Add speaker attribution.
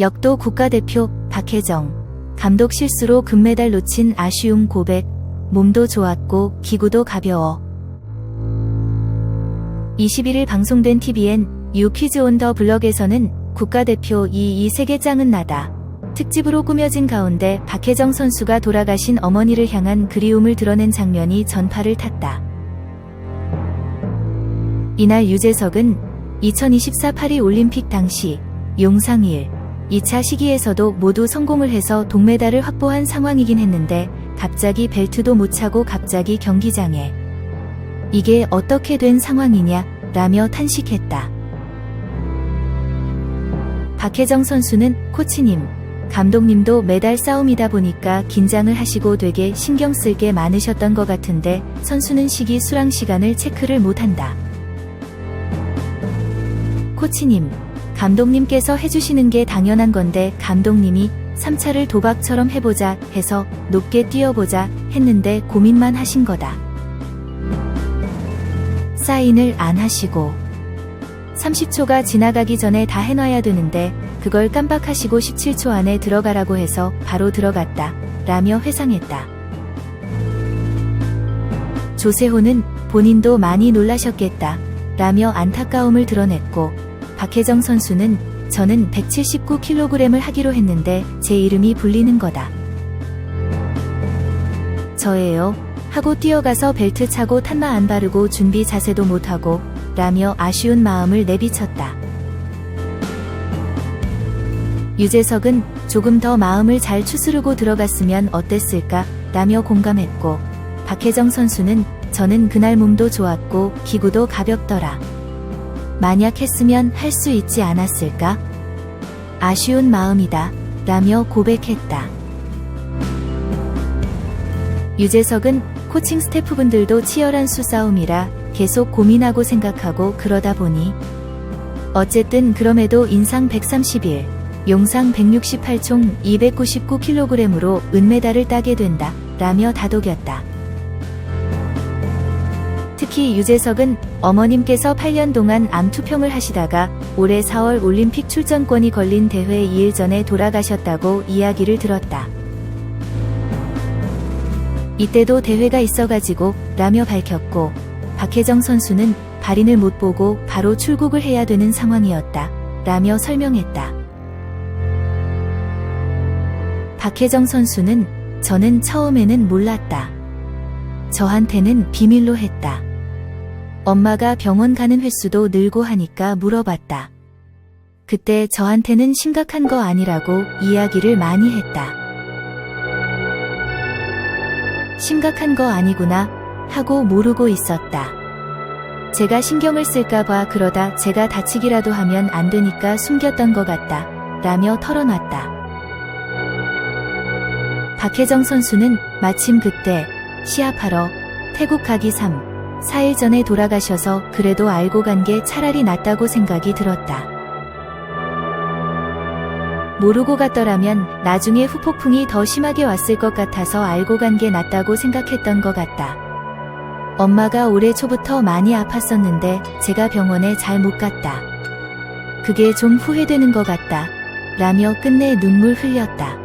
Speaker 1: 역도 국가대표 박혜정. 감독 실수로 금메달 놓친 아쉬움 고백. 몸도 좋았고 기구도 가벼워. 21일 방송된 TVN 유 퀴즈 온 더 블럭에서는 국가대표 2 이 세계 짱은 나다. 특집으로 꾸며진 가운데 박혜정 선수가 돌아가신 어머니를 향한 그리움을 드러낸 장면이 전파를 탔다. 이날 유재석은 2024 파리 올림픽 당시 용상 1, 2차 시기에서도 모두 성공을 해서 동메달을 확보한 상황이긴 했는데 갑자기 벨트도 못 차고 갑자기 경기장에 이게 어떻게 된 상황이냐 라며 탄식했다. 박혜정 선수는 코치님, 감독님도 메달 싸움이다 보니까 긴장을 하시고 되게 신경 쓸 게 많으셨던 것 같은데 선수는 시기 수랑 시간을 체크를 못한다. 코치님, 감독님께서 해주시는 게 당연한 건데 감독님이 3차를 도박처럼 해보자 해서 높게 뛰어보자 했는데 고민만 하신 거다. 사인을 안 하시고 30초가 지나가기 전에 다 해놔야 되는데 그걸 깜빡하시고 17초 안에 들어가라고 해서 바로 들어갔다. 라며 회상했다. 조세호는 본인도 많이 놀라셨겠다. 라며 안타까움을 드러냈고 박혜정 선수는 저는 179kg을 하기로 했는데 제 이름이 불리는 거다. 저예요. 하고 뛰어가서 벨트 차고 탄마 안 바르고 준비 자세도 못하고 라며 아쉬운 마음을 내비쳤다. 유재석은 조금 더 마음을 잘 추스르고 들어갔으면 어땠을까 라며 공감했고 박혜정 선수는 저는 그날 몸도 좋았고 기구도 가볍더라. 만약 했으면 할 수 있지 않았을까? 아쉬운 마음이다. 라며 고백했다. 유재석은 코칭 스태프분들도 치열한 수싸움이라 계속 고민하고 생각하고 그러다 보니 어쨌든 그럼에도 인상 131, 용상 168총 299kg으로 은메달을 따게 된다. 라며 다독였다. 특히 유재석은 어머님께서 8년 동안 암 투병을 하시다가 올해 4월 올림픽 출전권이 걸린 대회 2일 전에 돌아가셨다고 이야기를 들었다. 이때도 대회가 있어가지고 라며 밝혔고 박혜정 선수는 발인을 못 보고 바로 출국을 해야 되는 상황이었다. 라며 설명했다. 박혜정 선수는 저는 처음에는 몰랐다. 저한테는 비밀로 했다. 엄마가 병원 가는 횟수도 늘고 하니까 물어봤다. 그때 저한테는 심각한 거 아니라고 이야기를 많이 했다. 심각한 거 아니구나 하고 모르고 있었다. 제가 신경을 쓸까봐 그러다 제가 다치기라도 하면 안 되니까 숨겼던 것 같다. 라며 털어놨다. 박혜정 선수는 마침 그때 시합하러 태국 가기 3, 4일 전에 돌아가셔서 그래도 알고 간 게 차라리 낫다고 생각이 들었다. 모르고 갔더라면 나중에 후폭풍이 더 심하게 왔을 것 같아서 알고 간 게 낫다고 생각했던 것 같다. 엄마가 올해 초부터 많이 아팠었는데 제가 병원에 잘 못 갔다. 그게 좀 후회되는 것 같다. 라며 끝내 눈물 흘렸다.